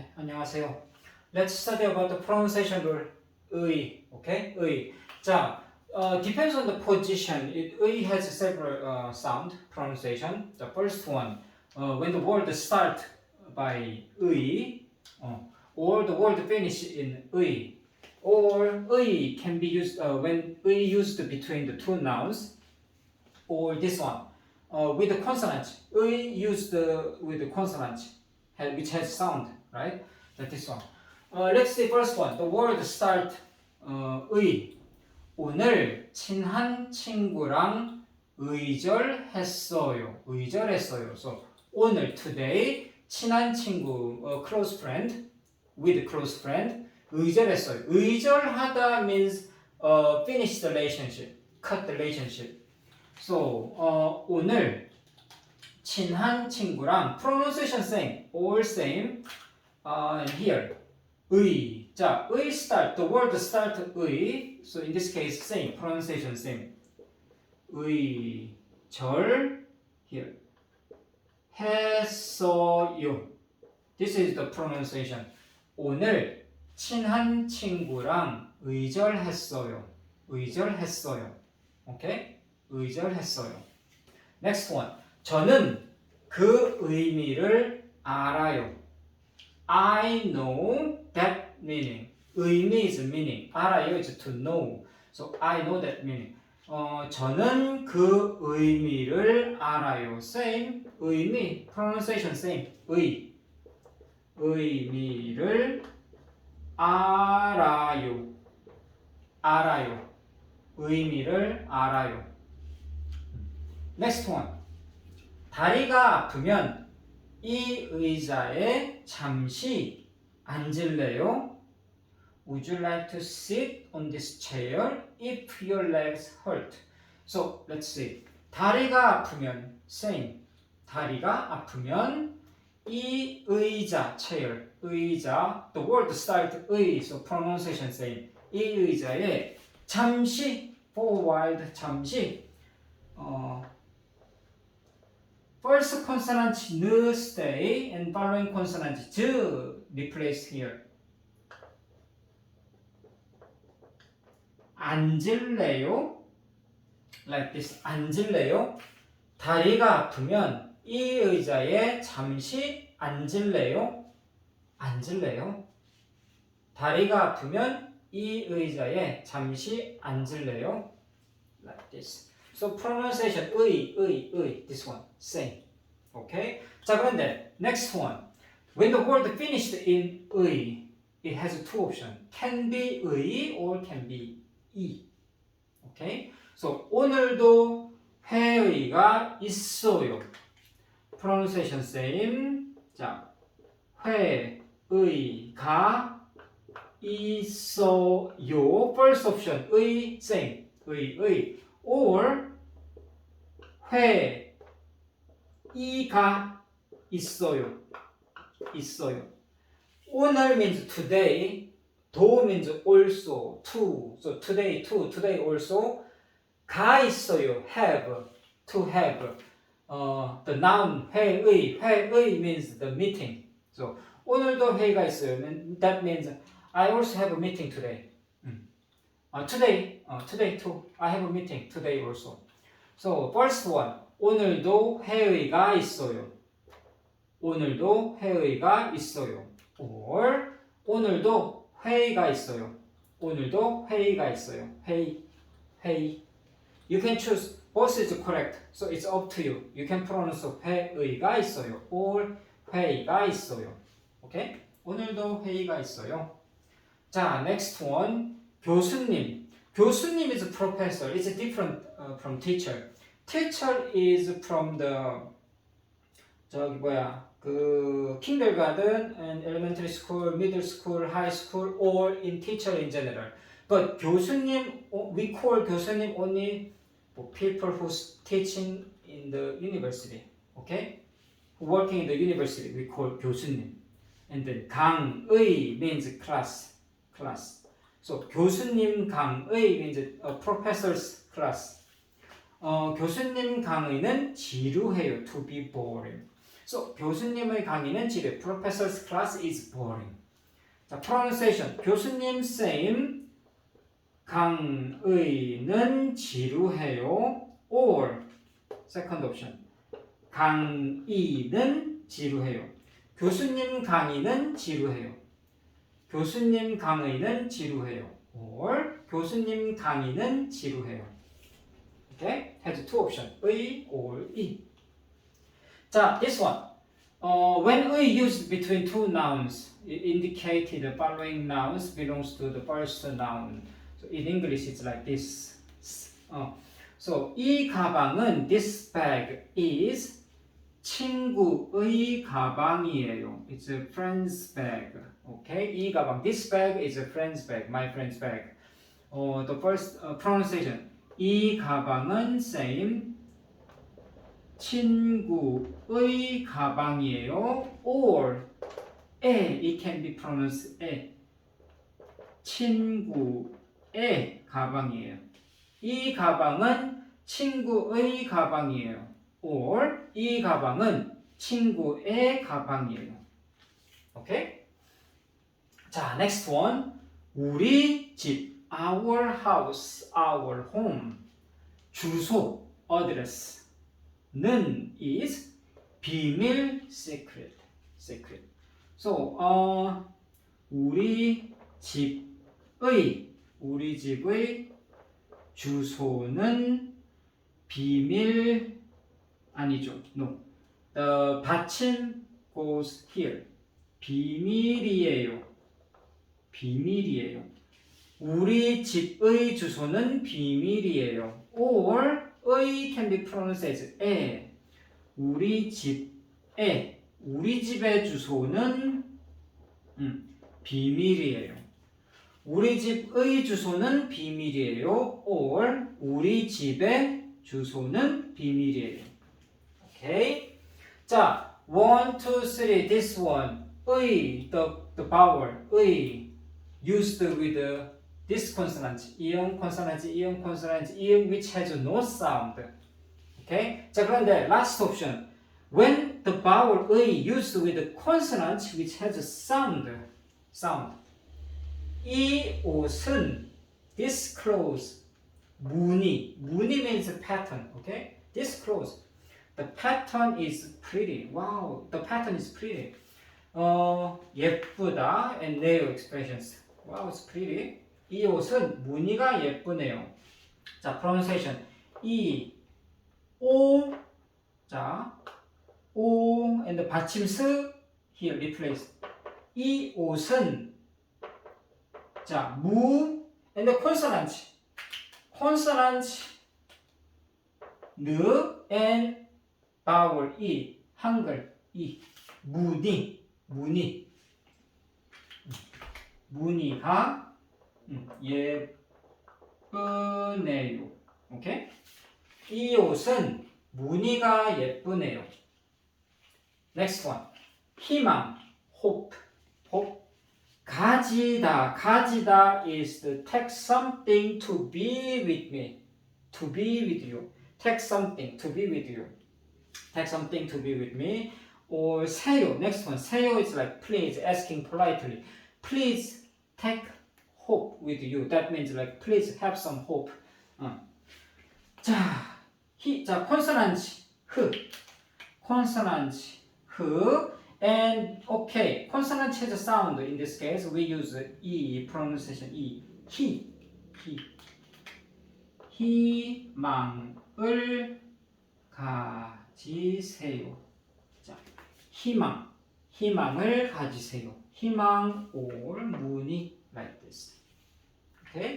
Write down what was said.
네, 안녕하세요. Let's study about the pronunciation rule. 의, okay? 의. 자, uh, depends on the position. It, 의 has several uh, sound pronunciation. The first one, uh, when the word start by 의, uh, or the word finish in 의, or 의 can be used uh, when 의 used between the two nouns, or this one, uh, with the consonant. 의 used uh, with the consonant, ha- which has sound, Right? Like this one. Uh, let's see first one. The word start uh, 의. 오늘 친한 친구랑 의절했어요. 의절했어요. So 오늘 today 친한 친구 uh, close friend with close friend 의절했어요. 의절하다 means uh, finish the relationship, cut the relationship. So 어, 오늘 친한 친구랑 pronunciation same, all same. Uh, here 의. 자, 의 start. The word start 의. So in this case same, pronunciation same. 의, 절 here. 했어요. This is the pronunciation. 오늘 친한 친구랑 의절했어요. 의절했어요. 오케이? 의절했어요. Next one. 저는 그 의미를 알아요. I know that meaning. 의미 is meaning. 알아요 is to know. So I know that meaning. 어, 저는 그 의미를 알아요. Same. 의미. Pronunciation same. 의. 의미를 알아요. 알아요. 의미를 알아요. Next one. 다리가 아프면 이 의자에 잠시 앉을래요? Would you like to sit on this chair if your legs hurt? So let's see. 다리가 아프면 same. 다리가 아프면 이 의자 chair 의자 the word start 의 so pronunciation same. 이 의자에 잠시 for a while 잠시 어 First consonant 느 stay and following consonant 즈 replace here. 앉을래요? Like this. 앉을래요? 다리가 아프면 이 의자에 잠시 앉을래요? 앉을래요? 다리가 아프면 이 의자에 잠시 앉을래요? Like this. So pronunciation 의, 의, 의. This one. Same. Okay? 자 그런데 next one. When the word finished in 의, it has two options. Can be 의 or can be 이. Okay? So 오늘도 회의가 있어요. Pronunciation same. 자, 회의가 있어요. First option 의 same. 의, 의. Or 회의가 있어요. 있어요. 오늘 means today, 도 means also, to. So today, to, today also. 가 있어요. have, to have. 어, the noun 회의, 회의 means the meeting. So 오늘도 회의가 있어요. That means I also have a meeting today. 음. 어, today, 어, today too. I have a meeting today also. So first one, 오늘도 회의가 있어요. 오늘도 회의가 있어요. or 오늘도 회의가 있어요. 오늘도 회의가 있어요. 회의, 회의. You can choose both is correct. So it's up to you. You can pronounce 회의가 있어요. or 회의가 있어요. 오케이? 오늘도 회의가 있어요. 자, next one. 교수님. 교수님 is professor. It's different uh, from teacher. Teacher is from the 저기 뭐야 그 kindergarten and elementary school, middle school, high school, or in teacher in general. But 교수님, we call 교수님 only for people who's teaching in the university. Okay? Who working in the university, we call 교수님. And then 강의 means class, class. So 교수님 강의 means a professor's class. 어, 교수님 강의는 지루해요. To be boring. So 교수님의 강의는 지루해. Professor's class is boring. 자, pronunciation. 교수님 쌤 강의는 지루해요. Or second option. 강의는 지루해요. 교수님 강의는 지루해요. 교수님 강의는 지루해요. Or 교수님 강의는 지루해요. Okay? has two options. 의 or 이. 자, this one. Uh, when 의 used between two nouns, it indicated the following nouns belongs to the first noun. So in English, it's like this. 어. So 이 가방은 this bag is 친구의 가방이에요. It's a friend's bag. Okay? 이 가방. This bag is a friend's bag. My friend's bag. 어, the first uh, pronunciation. 이 가방은 same 친구의 가방이에요. or 에 it can be pronounced 에 친구의 가방이에요. 이 가방은 친구의 가방이에요. or 이 가방은 친구의 가방이에요. 오케이? 자, next one. 우리 집 our house, our home. 주소 address는 is 비밀 secret. secret. So, 어, 우리 집의 우리 집의 주소는 비밀 아니죠. No. The 받침 goes here. 비밀이에요. 비밀이에요. 우리 집의 주소는 비밀이에요. or 의 can be pronounced as 에. 우리 집에 우리 집의 주소는 음, 비밀이에요. 우리 집의 주소는 비밀이에요. or 우리 집의 주소는 비밀이에요. 오케이. 자, one, two, three. This one. 의, the, the vowel. 의 used with the this consonant. 이응 consonant, 이응 consonant, 이응 which has no sound. 오케이. 자, 그런데 last option. When the vowel 의 used with the consonant which has a sound. sound. 이 옷은 this clothes 무늬 무늬 means pattern okay this clothes the pattern is pretty wow the pattern is pretty 어 예쁘다 and new expressions Wow it's pretty 이 옷은 무늬가 예쁘네요 자 pronunciation 이 오 자 오 and 받침 스 here replace 이 옷은 자, 무 and consonant. consonant 느 and vowel 이 한글 이 무늬 무늬 무늬가 음, 예쁘네요. 오케이? 이 옷은 무늬가 예쁘네요. Next one. 희망 hope hope 가지다, 가지다 is to take something to be with me, to be with you. Take something to be with you. Take something to be with me. Or 세요. Next one. 세요 is like please, asking politely. Please take hope with you. That means like please have some hope. 어. 자, 히, 자, consonant 흐, consonant 흐. And okay, consonant has a sound. In this case, we use e pronunciation e. 히, 히. 희망을 가지세요. 자, 희망, 희망을 가지세요. 희망 or 무늬 like this. Okay?